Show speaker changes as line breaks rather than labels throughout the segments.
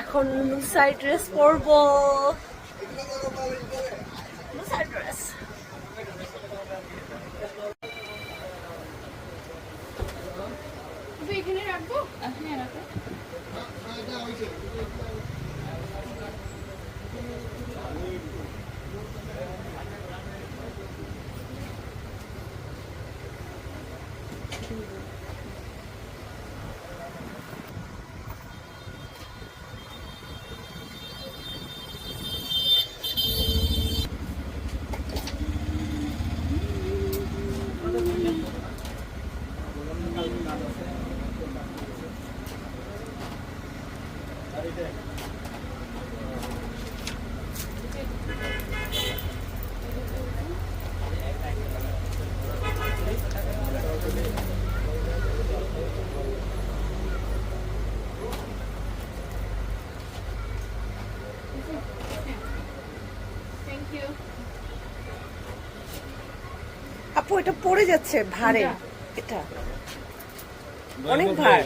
এখন লুসাই ড্রেস পরবো। লুসাই ড্রেস আপু এটা পড়ে যাচ্ছে ভারে। এটা। অনেক ভার।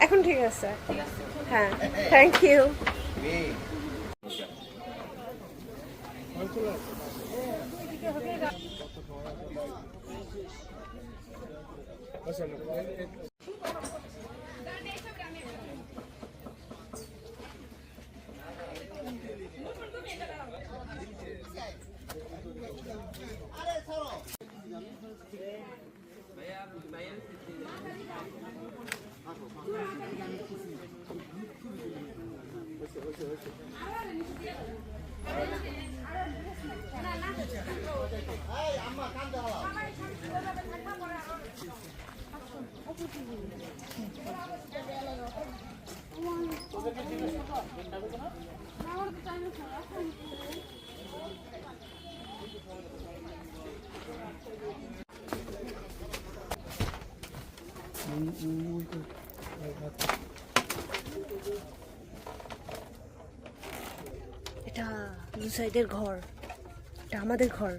এখন ঠিক আছে।
ঠিক আছে
হ্যাঁ থ্যাংক ইউ Mm-hmm. এটা লুসাইদের ঘর। এটা আমাদের ঘর।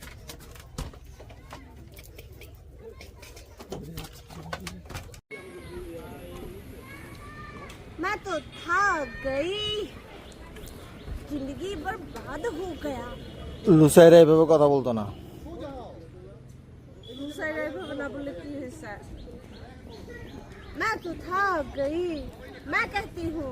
मैं তো থাক गई। जिंदगी বরবাদ हो গয়া
লুসাইরা এভাবে কথা বলতো না।
লুসাইরা এভাবে না বলে কি হয়েছে मैं तो थक गई। मैं कहती हूँ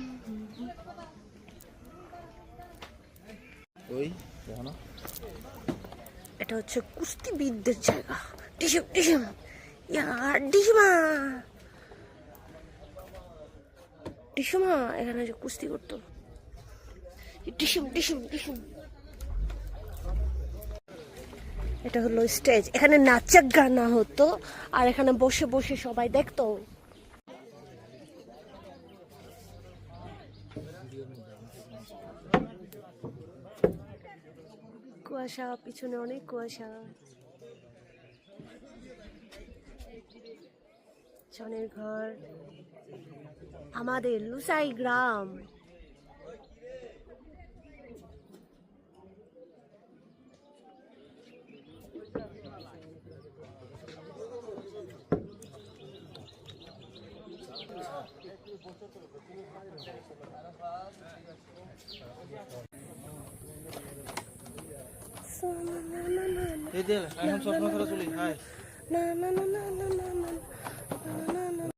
ওই দেখো
এটা হচ্ছে কুস্তিবিদদের জায়গা। টিসুম টিসুম ইয়া, ডিসমা। ডিসমা, এখানে যে কুস্তি করতো। টিসুম টিসুম টিসুম এটা হলো স্টেজ এখানে নাচক গানা হতো, আর এখানে বসে বসে সবাই দেখতো। কুয়াশা পিছনে অনেক কুয়াশা। জনের ঘর আমাদের লুসাই গ্রাম।
এই দে এখন চশমা করে চলি হাই
না না না না না না